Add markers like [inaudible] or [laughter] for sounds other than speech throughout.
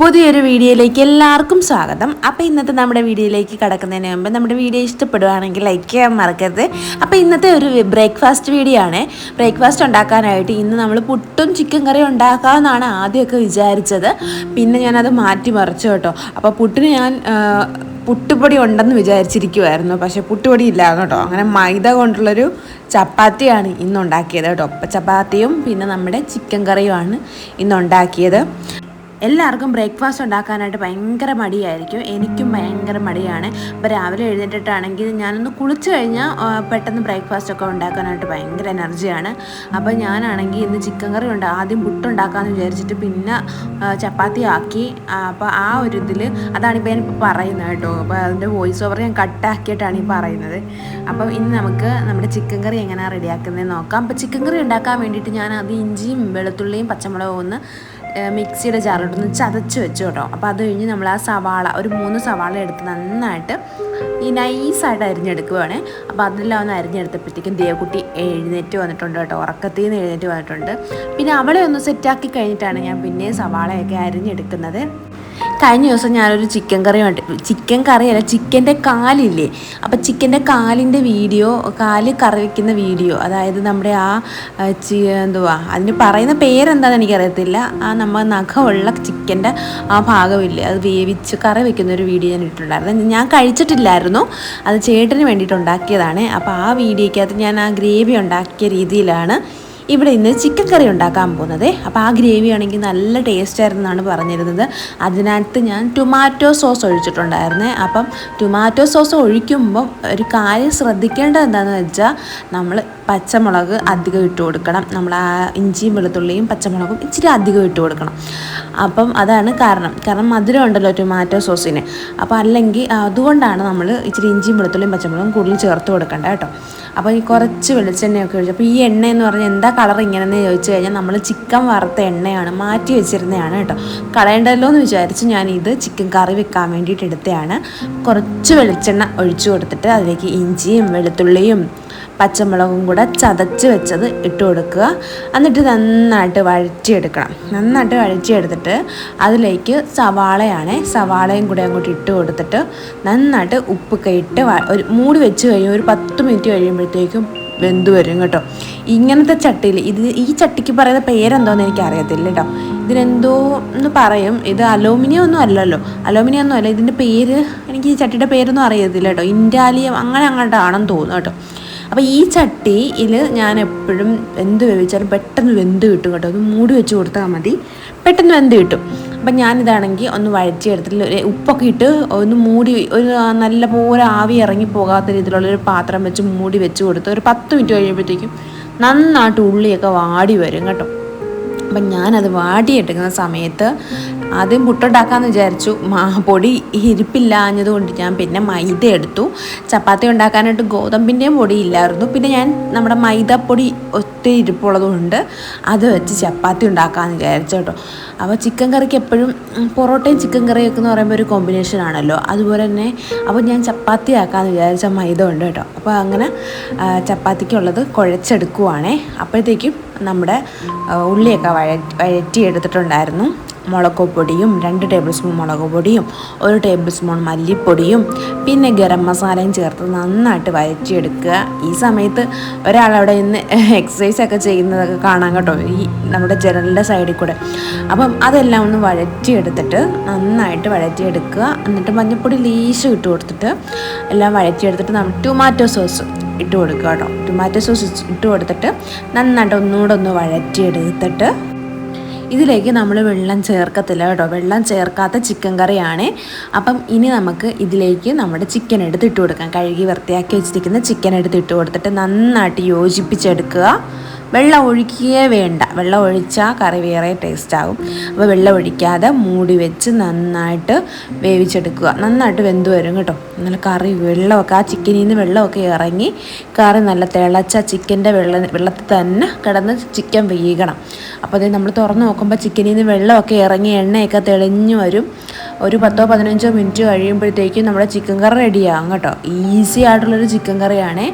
പുതിയൊരു വീഡിയോയിലേക്ക് എല്ലാവർക്കും സ്വാഗതം. അപ്പോൾ ഇന്നത്തെ നമ്മുടെ വീഡിയോയിലേക്ക് കടക്കുന്നതിന് മുമ്പ് നമ്മുടെ വീഡിയോ ഇഷ്ടപ്പെടുവാണെങ്കിൽ ലൈക്ക് ചെയ്യാൻ മറക്കരുത്. അപ്പോൾ ഇന്നത്തെ ഒരു ബ്രേക്ക്ഫാസ്റ്റ് വീഡിയോ ആണ്. ബ്രേക്ക്ഫാസ്റ്റ് ഉണ്ടാക്കാനായിട്ട് ഇന്ന് നമ്മൾ പുട്ടും ചിക്കൻ കറിയും ഉണ്ടാക്കാമെന്നാണ് ആദ്യമൊക്കെ വിചാരിച്ചത്. പിന്നെ ഞാനത് മാറ്റി മറിച്ചു കേട്ടോ. അപ്പോൾ പുട്ടിന് ഞാൻ പുട്ടുപൊടി ഉണ്ടെന്ന് വിചാരിച്ചിരിക്കുമായിരുന്നു പക്ഷേ പുട്ടുപൊടി ഇല്ലായിരുന്നു കേട്ടോ. അങ്ങനെ മൈദ കൊണ്ടുള്ളൊരു ചപ്പാത്തിയാണ് ഇന്നുണ്ടാക്കിയത് കേട്ടോ. ചപ്പാത്തിയും പിന്നെ നമ്മുടെ ചിക്കൻ കറിയുമാണ് ഇന്ന് ഉണ്ടാക്കിയത് എല്ലാവർക്കും ബ്രേക്ക്ഫാസ്റ്റ് ഉണ്ടാക്കാനായിട്ട് ഭയങ്കര മടിയായിരിക്കും. എനിക്കും ഭയങ്കര മടിയാണ്. അപ്പോൾ രാവിലെ എഴുന്നേറ്റിട്ടാണെങ്കിൽ ഞാനൊന്ന് കുളിച്ച് കഴിഞ്ഞാൽ പെട്ടെന്ന് ബ്രേക്ക്ഫാസ്റ്റ് ഒക്കെ ഉണ്ടാക്കാനായിട്ട് ഭയങ്കര എനർജിയാണ്. അപ്പോൾ ഞാനാണെങ്കിൽ ഇന്ന് ചിക്കൻ കറി ഉണ്ട്. ആദ്യം പുട്ടുണ്ടാക്കാമെന്ന് വിചാരിച്ചിട്ട് പിന്നെ ചപ്പാത്തി ആക്കി. അപ്പോൾ ആ ഒരു ഇതിൽ അതാണിപ്പോൾ ഞാനിപ്പോൾ പറയുന്നത് കേട്ടോ. അപ്പോൾ അതിന്റെ വോയിസ് ഓവർ ഞാൻ കട്ടാക്കിയിട്ടാണ് ഈ പറയുന്നത്. അപ്പോൾ ഇന്ന് നമുക്ക് നമ്മുടെ ചിക്കൻ കറി എങ്ങനെയാണ് റെഡിയാക്കുന്നത് നോക്കാം. അപ്പോൾ ചിക്കൻ കറി ഉണ്ടാക്കാൻ വേണ്ടിയിട്ട് ഞാൻ അത് ഇഞ്ചിയും വെളുത്തുള്ളിയും പച്ചമുളകും ഒന്ന് മിക്സിയുടെ ജാറിട്ടൊന്ന് ചതച്ച് വെച്ചു കേട്ടോ. അപ്പോൾ അത് കഴിഞ്ഞ് നമ്മൾ ആ സവാള ഒരു മൂന്ന് സവാള എടുത്ത് നന്നായിട്ട് ഈ നൈസായിട്ട് അരിഞ്ഞെടുക്കുകയാണ് അപ്പോൾ അതെല്ലാം ഒന്ന് അരിഞ്ഞെടുത്തപ്പോഴത്തേക്കും ദേവക്കുട്ടി എഴുന്നേറ്റ് വന്നിട്ടുണ്ട് കേട്ടോ. ഉറക്കത്തിൽ നിന്ന് എഴുന്നേറ്റ് വന്നിട്ടുണ്ട്. പിന്നെ അവളെ ഒന്ന് സെറ്റാക്കി കഴിഞ്ഞിട്ടാണ് ഞാൻ പിന്നെ സവാളയൊക്കെ അരിഞ്ഞെടുക്കുന്നത്. കഴിഞ്ഞ ദിവസം ഞാനൊരു ചിക്കൻ കറി ചിക്കൻ കറിയല്ല ചിക്കന്റെ കാലില്ലേ? അപ്പോൾ ചിക്കന്റെ കാലിന്റെ വീഡിയോ കാൽ കറി വയ്ക്കുന്ന വീഡിയോ അതായത് നമ്മുടെ ആ ആ, ചി എന്തുവാ അതിന് പറയുന്ന പേരെന്താണെന്ന് എനിക്കറിയത്തില്ല. ആ നമ്മൾ നഖമുള്ള ചിക്കന്റെ ആ ഭാഗമില്ലേ? അത് വേവിച്ച് കറി വയ്ക്കുന്ന ഒരു വീഡിയോ ഞാൻ ഇട്ടിട്ടുണ്ടായിരുന്നു. ഞാൻ കഴിച്ചിട്ടില്ലായിരുന്നു. അത് ചേട്ടന് വേണ്ടിയിട്ട് ഉണ്ടാക്കിയതാണ് അപ്പോൾ ആ വീഡിയോയ്ക്കകത്ത് ഞാൻ ആ ഗ്രേവി ഉണ്ടാക്കിയ രീതിയിലാണ് ഇവിടെ ഇന്ന് ചിക്കൻ കറി ഉണ്ടാക്കാൻ പോകുന്നത്. അപ്പോൾ ആ ഗ്രേവി ആണെങ്കിൽ നല്ല ടേസ്റ്റ് ആയിരുന്നാണ് പറഞ്ഞിരുന്നത്. അതിനകത്ത് ഞാൻ ടൊമാറ്റോ സോസ് ഒഴിച്ചിട്ടുണ്ടായിരുന്നേ. അപ്പം ടൊമാറ്റോ സോസ് ഒഴിക്കുമ്പോൾ ഒരു കാര്യം ശ്രദ്ധിക്കേണ്ടത് എന്താണെന്ന് വെച്ചാൽ നമ്മൾ പച്ചമുളക് അധികം ഇട്ട് കൊടുക്കണം. നമ്മൾ ആ ഇഞ്ചിയും വെളുത്തുള്ളിയും പച്ചമുളകും ഇച്ചിരി അധികം ഇട്ട് കൊടുക്കണം. അപ്പം അതാണ് കാരണം. കാരണം മധുരം ഉണ്ടല്ലോ ടൊമാറ്റോ സോസിന് അപ്പോൾ അല്ലെങ്കിൽ അതുകൊണ്ടാണ് നമ്മൾ ഇച്ചിരി ഇഞ്ചിയും വെളുത്തുള്ളിയും പച്ചമുളകും കൂടുതൽ ചേർത്ത് കൊടുക്കേണ്ടത് കേട്ടോ. അപ്പോൾ ഈ കുറച്ച് വെളിച്ചെണ്ണയൊക്കെ ഒഴിച്ചു. അപ്പോൾ ഈ എണ്ണ എന്ന് പറഞ്ഞാൽ എന്താ കളർ ഇങ്ങനെയെന്ന് ചോദിച്ചു കഴിഞ്ഞാൽ നമ്മൾ ചിക്കൻ വറുത്ത എണ്ണയാണ് മാറ്റി വെച്ചിരുന്നതാണ് കേട്ടോ. കളയണ്ടല്ലോ എന്ന് വിചാരിച്ച് ഞാൻ ഇത് ചിക്കൻ കറി വെക്കാൻ വേണ്ടിയിട്ട് എടുത്തതാണ്. കുറച്ച് വെളിച്ചെണ്ണ ഒഴിച്ചു കൊടുത്തിട്ട് അതിലേക്ക് ഇഞ്ചിയും വെളുത്തുള്ളിയും പച്ചമുളകും കൂടെ ചതച്ച് വെച്ചത് ഇട്ട് കൊടുക്കുക. എന്നിട്ട് നന്നായിട്ട് വഴറ്റിയെടുക്കണം. നന്നായിട്ട് വഴറ്റിയെടുത്തിട്ട് അതിലേക്ക് സവാളയാണ് സവാളയും കൂടെ അങ്ങോട്ട് ഇട്ട് കൊടുത്തിട്ട് നന്നായിട്ട് ഉപ്പൊക്കെ ഇട്ട് ഒരു മൂടി വെച്ച് കഴിയും ഒരു പത്ത് മിനിറ്റ് കഴിയുമ്പോഴത്തേക്കും വെന്ത് വരും കേട്ടോ. ഇങ്ങനത്തെ ചട്ടിയിൽ ഇത് ഈ ചട്ടിക്ക് പറയുന്ന പേരെന്തോന്ന് എനിക്ക് അറിയത്തില്ല കേട്ടോ. ഇതിനെന്തോ എന്ന് പറയും. ഇത് അലൂമിനിയം ഒന്നും അല്ലല്ലോ. അലൂമിനിയം ഒന്നും അല്ല. ഇതിന്റെ പേര് എനിക്ക് ഈ ചട്ടിയുടെ പേരൊന്നും അറിയത്തില്ല കേട്ടോ. ഇൻഡാലിയം അങ്ങനെ അങ്ങോട്ടാണെന്ന് തോന്നുന്നു കേട്ടോ. അപ്പോൾ ഈ ചട്ടിയിൽ ഞാൻ എപ്പോഴും എന്ത് വേവിച്ചാലും പെട്ടെന്ന് വെന്ത് കിട്ടും കേട്ടോ. ഒന്ന് മൂടി വെച്ച് കൊടുത്താൽ മതി. പെട്ടെന്ന് വെന്ത് കിട്ടും. അപ്പം ഞാനിതാണെങ്കിൽ ഒന്ന് വഴറ്റിയെടുത്തിട്ട് ഉപ്പൊക്കെ ഇട്ട് ഒന്ന് മൂടി ഒരു നല്ല പോലെ ആവി ഇറങ്ങി പോകാത്ത രീതിയിലുള്ള ഒരു പാത്രം വെച്ച് മൂടി വെച്ച് കൊടുത്ത് ഒരു പത്ത് മിനിറ്റ് കഴിയുമ്പോഴത്തേക്കും നന്നായിട്ട് ഉള്ളിയൊക്കെ വാടി വരും കേട്ടോ. അപ്പം ഞാനത് വാടിയെടുക്കുന്ന സമയത്ത് ആദ്യം പുട്ടുണ്ടാക്കാമെന്ന് വിചാരിച്ചു. പൊടി ഇരിപ്പില്ലാഞ്ഞതുകൊണ്ട് ഞാൻ പിന്നെ മൈദ എടുത്തു. ചപ്പാത്തി ഉണ്ടാക്കാനായിട്ട് ഗോതമ്പിന്റെയും പൊടി ഇല്ലായിരുന്നു പിന്നെ ഞാൻ നമ്മുടെ മൈദപ്പൊടി ഒത്തിരി ഇരിപ്പുള്ളതുകൊണ്ട് അത് വെച്ച് ചപ്പാത്തി ഉണ്ടാക്കാമെന്ന് വിചാരിച്ചു കേട്ടോ. അപ്പോൾ ചിക്കൻ കറിക്ക് എപ്പോഴും പൊറോട്ടയും ചിക്കൻ കറിയൊക്കെ എന്ന് പറയുമ്പോൾ ഒരു കോമ്പിനേഷൻ ആണല്ലോ. അതുപോലെ തന്നെ അപ്പോൾ ഞാൻ ചപ്പാത്തി ആക്കാമെന്ന് വിചാരിച്ച മൈദ ഉണ്ട് കേട്ടോ. അപ്പോൾ അങ്ങനെ ചപ്പാത്തിക്കുള്ളത് കുഴച്ചെടുക്കുവാണേ. അപ്പോഴത്തേക്കും നമ്മുടെ ഉള്ളിയൊക്കെ വഴ വഴറ്റി എടുത്തിട്ടുണ്ടായിരുന്നു മുളക് പൊടിയും രണ്ട് ടേബിൾ സ്പൂൺ മുളക് പൊടിയും ഒരു ടേബിൾ സ്പൂൺ മല്ലിപ്പൊടിയും പിന്നെ ഗരം മസാലയും ചേർത്ത് നന്നായിട്ട് വഴറ്റിയെടുക്കുക. ഈ സമയത്ത് ഒരാളവിടെ നിന്ന് [laughs] എക്സസൈസ് ഒക്കെ ചെയ്യുന്നതൊക്കെ കാണാൻ കേട്ടോ. ഈ നമ്മുടെ ജനലിന്റെ സൈഡിൽ കൂടെ. അപ്പം അതെല്ലാം ഒന്ന് വഴറ്റിയെടുത്തിട്ട് നന്നായിട്ട് വഴറ്റിയെടുക്കുക. എന്നിട്ട് മഞ്ഞൾപ്പൊടി ലീശ് ഇട്ട് കൊടുത്തിട്ട് എല്ലാം വഴറ്റിയെടുത്തിട്ട് നമ്മൾ ടൊമാറ്റോ സോസ് ഇട്ട് കൊടുക്കുക കേട്ടോ. ടൊമാറ്റോ സോസ് ഇട്ട് കൊടുത്തിട്ട് നന്നായിട്ട് ഒന്നുകൂടെ ഒന്ന് വഴറ്റിയെടുത്തിട്ട് ഇതിലേക്ക് നമ്മൾ വെള്ളം ചേർക്കത്തില്ല കേട്ടോ. വെള്ളം ചേർക്കാത്ത ചിക്കൻ കറിയാണ്. അപ്പം ഇനി നമുക്ക് ഇതിലേക്ക് നമ്മുടെ ചിക്കൻ എടുത്ത് ഇട്ട് കൊടുക്കാം. കഴുകി വൃത്തിയാക്കി വെച്ചിരിക്കുന്ന ചിക്കൻ എടുത്ത് ഇട്ട് കൊടുത്തിട്ട് നന്നായിട്ട് യോജിപ്പിച്ചെടുക്കുക. വെള്ളം ഒഴിക്കുകയേ വേണ്ട. വെള്ളം ഒഴിച്ചാൽ കറി വേറെ ടേസ്റ്റാകും അപ്പോൾ വെള്ളം ഒഴിക്കാതെ മൂടി വെച്ച് നന്നായിട്ട് വേവിച്ചെടുക്കുക. നന്നായിട്ട് വെന്ത് വരും കേട്ടോ. നല്ല കറി വെള്ളമൊക്കെ ആ ചിക്കനിൽ നിന്ന് വെള്ളമൊക്കെ ഇറങ്ങി കറി നല്ല തിളച്ച ചിക്കന്റെ വെള്ളം വെള്ളത്തിൽ തന്നെ കിടന്ന് ചിക്കൻ വേകണം. അപ്പോൾ അത് നമ്മൾ തുറന്ന് നോക്കുമ്പോൾ ചിക്കനിൽ നിന്ന് വെള്ളമൊക്കെ ഇറങ്ങി എണ്ണയൊക്കെ തെളിഞ്ഞു വരും. ഒരു പത്തോ പതിനഞ്ചോ മിനിറ്റ് കഴിയുമ്പോഴത്തേക്കും നമ്മുടെ ചിക്കൻ കറി റെഡിയാകും കേട്ടോ. ഈസി ആയിട്ടുള്ളൊരു ചിക്കൻ കറിയാണ്.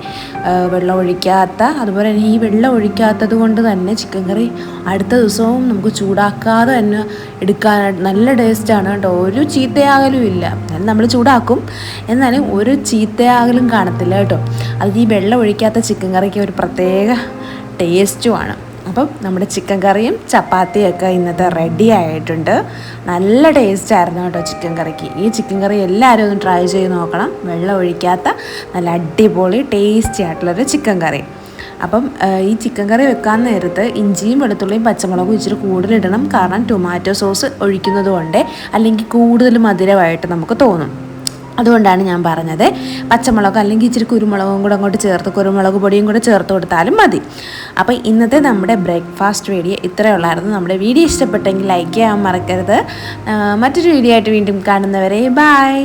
വെള്ളം ഒഴിക്കാത്ത അതുപോലെ തന്നെ ഈ വെള്ളം ഒഴിക്കാത്തത് കൊണ്ട് തന്നെ ചിക്കൻ കറി അടുത്ത ദിവസവും നമുക്ക് ചൂടാക്കാതെ തന്നെ എടുക്കാനായിട്ട് നല്ല ടേസ്റ്റാണ് കേട്ടോ. ഒരു ചീത്തയാകലും ഇല്ല. എന്നാലും നമ്മൾ ചൂടാക്കും. എന്നാലും ഒരു ചീത്തയാകലും കാണത്തില്ല കേട്ടോ. അത് ഈ വെള്ളം ഒഴിക്കാത്ത ചിക്കൻ കറിക്ക് ഒരു പ്രത്യേക ടേസ്റ്റുമാണ് അപ്പം നമ്മുടെ ചിക്കൻ കറിയും ചപ്പാത്തിയും ഒക്കെ ഇന്നത്തെ റെഡി ആയിട്ടുണ്ട്. നല്ല ടേസ്റ്റ് ആയിരുന്നു കേട്ടോ ചിക്കൻ കറിക്ക്. ഈ ചിക്കൻ കറി എല്ലാവരും ഒന്ന് ട്രൈ ചെയ്ത് നോക്കണം. വെള്ളം ഒഴിക്കാത്ത നല്ല അടിപൊളി ടേസ്റ്റി ആയിട്ടുള്ളൊരു ചിക്കൻ കറി. അപ്പം ഈ ചിക്കൻ കറി വെക്കാൻ നേരത്ത് ഇഞ്ചിയും വെളുത്തുള്ളിയും പച്ചമുളകും ഇച്ചിരി കൂടുതലിടണം. കാരണം ടൊമാറ്റോ സോസ് ഒഴിക്കുന്നത് കൊണ്ട് അല്ലെങ്കിൽ കൂടുതൽ മധുരമായിട്ട് നമുക്ക് തോന്നും. അതുകൊണ്ടാണ് ഞാൻ പറഞ്ഞത്. പച്ചമുളക് അല്ലെങ്കിൽ ഇച്ചിരി കുരുമുളകും കൂടെ അങ്ങോട്ട് ചേർത്ത് കുരുമുളക് പൊടിയും കൂടെ ചേർത്ത് കൊടുത്താലും മതി. അപ്പോൾ ഇന്നത്തെ നമ്മുടെ ബ്രേക്ക്ഫാസ്റ്റ് വീഡിയോ ഇത്രയേ ഉള്ളായിരുന്നു. നമ്മുടെ വീഡിയോ ഇഷ്ടപ്പെട്ടെങ്കിൽ ലൈക്ക് ചെയ്യാൻ മറക്കരുത്. മറ്റൊരു വീഡിയോ ആയിട്ട് വീണ്ടും കാണുന്നവരെ ബായ്